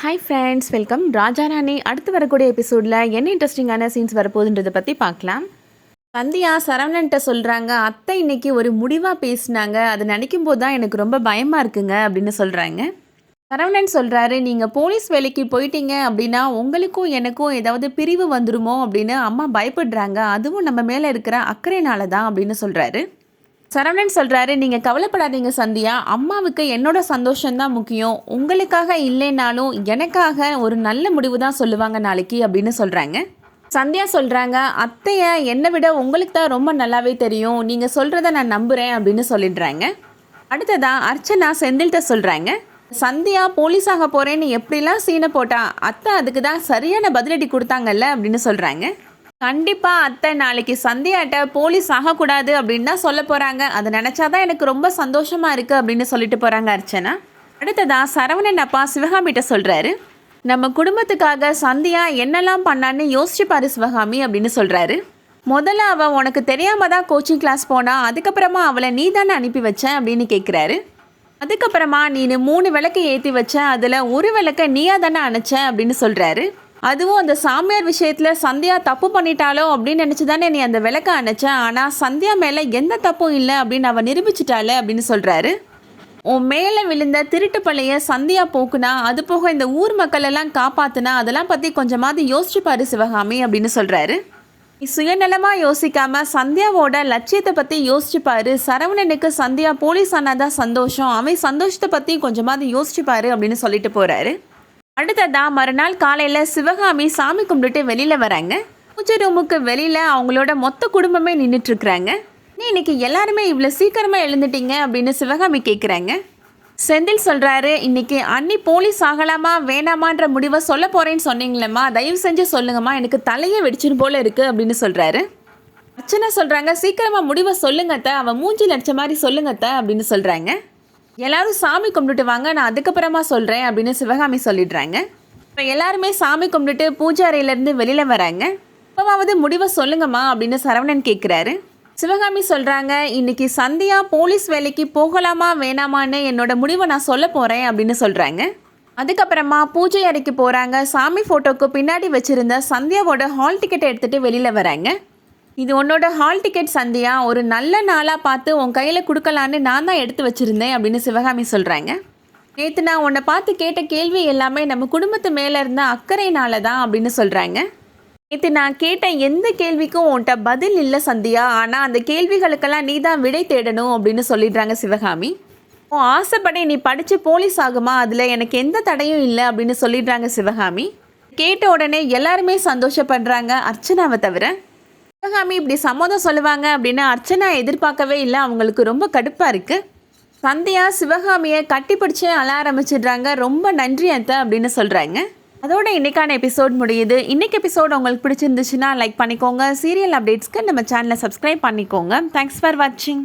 Hi friends welcome Raja Rani அடுத்து வரக்கூடிய எபிசோடில் என்ன இன்ட்ரெஸ்டிங்கான சீன்ஸ் வரப்போகுதுன்றதை பற்றி பார்க்கலாம். சந்தியா சரவணன்ட்ட சொல்கிறாங்க அத்தை இன்னைக்கு ஒரு முடிவாக பேசினாங்க. அது நினைக்கும் போது தான் எனக்கு ரொம்ப பயமாக இருக்குங்க அப்படின்னு சொல்கிறாங்க சரவணன் சொல்கிறாரு நீங்கள் போலீஸ் வேலைக்கு போயிட்டீங்க அப்படின்னா உங்களுக்கும் எனக்கும் ஏதாவது பிரிவு வந்துருமோ? அப்படின்னு அம்மா பயப்படுறாங்க. அதுவும் நம்ம மேலே இருக்கிற அக்கறைனால தான் அப்படின்னு சொல்கிறாரு சரவணன் சொல்கிறாரு நீங்கள் கவலைப்படாதீங்க சந்தியா. அம்மாவுக்கு என்னோட சந்தோஷம்தான் முக்கியம். உங்களுக்காக இல்லைனாலும் எனக்காக ஒரு நல்ல முடிவு தான் சொல்லுவாங்க நாளைக்கு அப்படின்னு சொல்கிறாங்க சந்தியா சொல்கிறாங்க அத்தைய என்னை விட உங்களுக்கு தான் ரொம்ப நல்லாவே தெரியும். நீங்கள் சொல்கிறத நான் நம்புகிறேன் அப்படின்னு சொல்லிடுறாங்க. அடுத்ததாக அர்ச்சனா செந்தில்கிட்ட சொல்கிறாங்க சந்தியா போலீஸ் ஆக போகிறேன்னு எப்படிலாம் சீனை போட்டா அத்தை அதுக்கு தான் சரியான பதிலடி கொடுத்தாங்கல்ல அப்படின்னு சொல்கிறாங்க கண்டிப்பா அத்தை நாளைக்கு சந்தியாட்ட போலீஸ் ஆகக்கூடாது அப்படின்னு தான் சொல்ல போறாங்க. அதை நினைச்சாதான் எனக்கு ரொம்ப சந்தோஷமா இருக்கு அப்படின்னு சொல்லிட்டு போறாங்க அர்ச்சனா. அடுத்ததா சரவணன் அப்பா சிவகாமிகிட்ட சொல்றாரு. நம்ம குடும்பத்துக்காக சந்தியா என்னெல்லாம் பண்ணான்னு யோசிச்சுப்பாரு சிவகாமி அப்படின்னு சொல்றாரு. முதல்ல அவள் உனக்கு தெரியாம தான் கோச்சிங் கிளாஸ் போனா அதுக்கப்புறமா அவளை நீ தானே அனுப்பி வச்சேன் அப்படின்னு கேட்குறாரு அதுக்கப்புறமா நீ மூணு விளக்கு ஏற்றி வச்ச அதில் ஒரு விளக்கை நீயா தானே அணைச்ச அப்படின்னு சொல்கிறாரு அதுவும் அந்த சாமியார் விஷயத்தில் சந்தியா தப்பு பண்ணிட்டாலோ அப்படின்னு நினச்சி தானே நீ அந்த விளக்க அணைச்சேன் ஆனால் சந்தியா மேலே எந்த தப்பும் இல்லை அப்படின்னு அவள் நிரூபிச்சிட்டாளே அப்படின்னு சொல்கிறாரு உன் மேலே விழுந்த திருட்டு பழைய சந்தியா போக்குனா அது போக இந்த ஊர் மக்கள் எல்லாம் காப்பாத்துனா அதெல்லாம் பற்றி கொஞ்சமாவது யோசிச்சுப்பாரு சிவகாமி அப்படின்னு சொல்கிறாரு நீ சுயநலமாக யோசிக்காம சந்தியாவோட லட்சியத்தை பற்றி யோசிச்சுப்பாரு. சரவணனுக்கு சந்தியா போலீஸ் ஆனாதான் சந்தோஷம். அவன் சந்தோஷத்தை பற்றி கொஞ்சமாவது யோசிச்சுப்பாரு அப்படின்னு சொல்லிட்டு போகிறாரு அடுத்ததா மறுநாள் காலையில் சிவகாமி சாமி கும்பிட்டுட்டு வெளியில் வராங்க. பூஜை ரூமுக்கு வெளியில் அவங்களோட மொத்த குடும்பமே நின்றுட்டுருக்குறாங்க நீ இன்னைக்கு எல்லாருமே இவ்வளோ சீக்கிரமாக எழுந்துட்டீங்க அப்படின்னு சிவகாமி கேட்குறாங்க செந்தில் சொல்கிறாரு இன்னைக்கு அன்னி போலீஸ் ஆகலாமா வேணாமான்ற முடிவை சொல்ல போகிறேன்னு சொன்னீங்களேம்மா. தயவு செஞ்சு சொல்லுங்கம்மா. எனக்கு தலையே வெடிச்சிடும் போல் இருக்குது அப்படின்னு சொல்கிறாரு அர்ச்சனா சொல்கிறாங்க சீக்கிரமாக முடிவை சொல்லுங்கத்த. அவன் மூஞ்சி நடித்த மாதிரி சொல்லுங்கத்த அப்படின்னு சொல்கிறாங்க எல்லாரும் சாமி கும்பிட்டுட்டு வாங்க நான் அதுக்கப்புறமா சொல்கிறேன் அப்படின்னு சிவகாமி சொல்லிடுறாங்க. இப்போ எல்லாருமே சாமி கும்பிட்டுட்டு பூஜை அறையிலேருந்து வெளியில் வராங்க. இப்போவாவது முடிவை சொல்லுங்கம்மா அப்படின்னு சரவணன் கேட்குறாரு சிவகாமி சொல்கிறாங்க இன்னைக்கு சந்தியா போலீஸ் வேலைக்கு போகலாமா வேணாமான்னு என்னோட முடிவை நான் சொல்ல போகிறேன் அப்படின்னு சொல்கிறாங்க அதுக்கப்புறமா பூஜை அறைக்கு போகிறாங்க சாமி ஃபோட்டோக்கு பின்னாடி வச்சுருந்த சந்தியாவோட ஹால் டிக்கெட்டை எடுத்துகிட்டு வெளியில் வராங்க. இது உன்னோட ஹால் டிக்கெட் சந்தியா. ஒரு நல்ல நாளாக பார்த்து உன் கையில் கொடுக்கலான்னு நான் தான் எடுத்து வச்சுருந்தேன் அப்படின்னு சிவகாமி சொல்கிறாங்க நேற்று நான் உன்னை பார்த்து கேட்ட கேள்வி எல்லாமே நம்ம குடும்பத்து மேலே இருந்த அக்கறையினால தான் அப்படின்னு சொல்கிறாங்க நேற்று நான் கேட்ட எந்த கேள்விக்கும் உன்கிட்ட பதில் இல்லை சந்தியா. ஆனால் அந்த கேள்விகளுக்கெல்லாம் நீ தான் விடை தேடணும் அப்படின்னு சொல்லிடுறாங்க சிவகாமி. உன் ஆசைப்படி நீ படித்து போலீஸ் ஆகுமா? அதில் எனக்கு எந்த தடையும் இல்லை அப்படின்னு சொல்லிடுறாங்க சிவகாமி. கேட்ட உடனே எல்லாருமே சந்தோஷப்படுறாங்க அர்ச்சனாவை தவிர. சிவகாமி இப்படி சம்மதம் சொல்லுவாங்க அப்படின்னு அர்ச்சனா எதிர்பார்க்கவே இல்லை. அவங்களுக்கு ரொம்ப கடுப்பாக இருக்குது சந்தியா சிவகாமியை கட்டிப்பிடிச்சே அழ ஆரம்பிச்சிடுறாங்க. ரொம்ப நன்றி அத்தை அப்படின்னு சொல்கிறாங்க அதோட இன்னைக்கான எபிசோட் முடியுது. இன்னைக்கு எபிசோட் உங்களுக்கு பிடிச்சிருந்துச்சுன்னா லைக் பண்ணிக்கோங்க. சீரியல் அப்டேட்ஸ்க்கு நம்ம சேனலை சப்ஸ்கிரைப் பண்ணிக்கோங்க. தேங்க்ஸ் ஃபார் வாட்சிங்